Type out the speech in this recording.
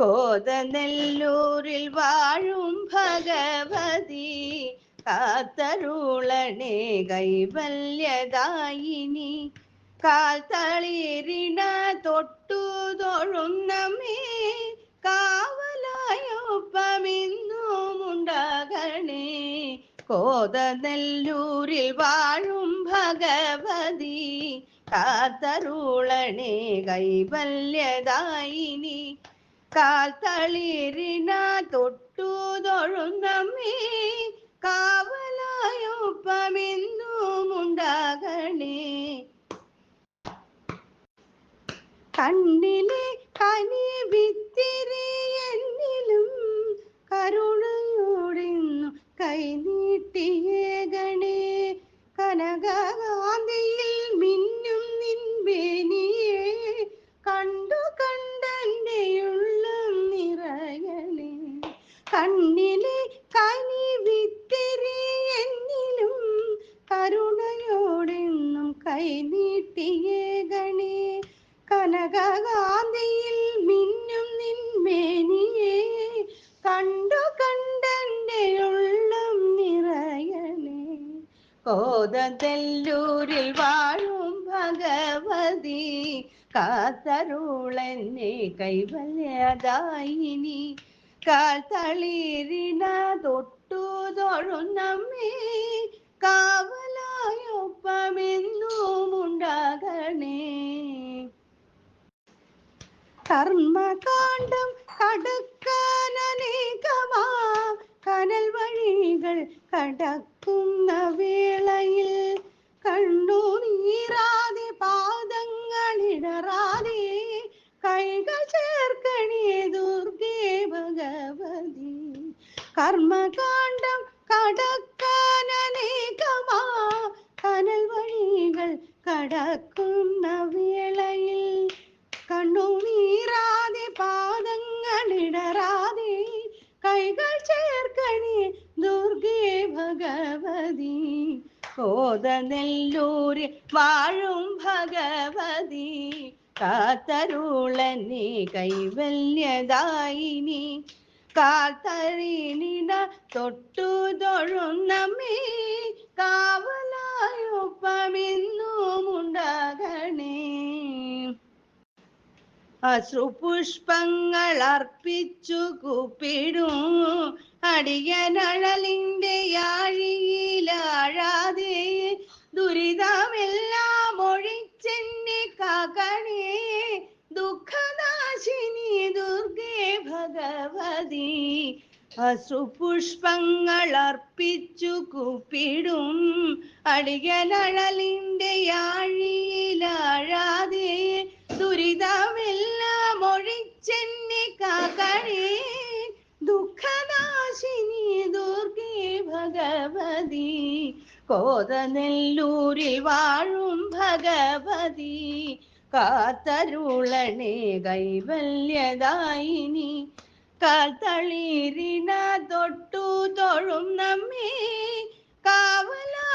കോതനെല്ലൂരിൽ വാഴും ഭഗവതി. കാത്തരുളണേ കൈവല്യദായിനി കാൽ തളിരിണ തൊട്ടു തൊഴുന്നമ്മേ കാവലായൊപ്പമിന്നുമുണ്ടാകണേ കോതനെല്ലൂരിൽ വാഴും ഭഗവതി. കാത്തരുളണേ കൈവല്യദായിനി കാൽ തളിരിന തൊട്ടു തൊഴുന്നമ്മേ കാവലായൊപ്പമെന്നുമുണ്ടാകണേ. കണ്ണിലെ കനി വിത്തിരി എന്നിലും കരുണയോടെന്നു കൈനീട്ടിയേകണേ. കനകാന്തിയിൽ കണ്ണിലെ കനി വിത്തിരി എന്നിലും കരുണയോടെന്നും കൈനീട്ടിയേകണേ കനകാന്തിയിൽ മിന്നും നിൻമേനിയെ കണ്ടു കണ്ടന്റെ ഉള്ളം നിറയണേ. കോതല്ലൂരിൽ വാഴും ഭഗവതി കാത്തരുളെന്നെ കൈവല്യദായിനി കാൽ തളിരിണ തൊട്ടു തൊഴുന്നമ്മേ കാവലായൊപ്പമെന്നുമുണ്ടാകണേ. കർമ്മകാണ്ഡം കടക്കാനേകമാ കനൽ വഴികൾ കടക്കുന്ന വേളയിൽ കണ്ണു നീരാതെ പാദങ്ങളിടറാതെ കർമ്മകാണ്ഡം കടക്കാനേകമാ കനൽ വഴികൾ കടക്കുന്ന വേളയിൽ കണ്ണുനീറാതെ പാദങ്ങളിടറാതെ കൈകൾ ചേർക്കണേ ദുർഗേ ഭഗവതി. കോതനെല്ലൂരിൽ വാഴും ഭഗവതി. കാത്തരുളനെ കൈവല്യദായിനി കാത്തറിനിട തൊട്ടു തൊഴുന്നമ്മേ കാവലായൊപ്പമെന്നുമുണ്ടാകണേ അശ്രുപുഷ്പങ്ങൾ അർപ്പിച്ചു കൂപ്പിടും അടിയനഴലിന്റെ യാഴിയിലാഴാതെ ദുരിതമെല്ലാം ഭഗവതി. അശ്രുപുഷ്പങ്ങൾ അർപ്പിച്ചു കൂപ്പിടും. അടിയനഴലിന്റെ ആഴിയിലാഴാതെ ദുരിതമെല്ലാം ഒഴിച്ചെന്നെ കാക്കണേ ദുഃഖനാശിനി ദുർഗേ ഭഗവതി. കോതനെല്ലൂരിൽ വാഴും ഭഗവതി. കാത്തരുളണേ കൈവല്യദായിനി കാത്തളിരിന തൊട്ടു തൊഴും നമ്മേ. കാവലായൊപ്പമെന്നു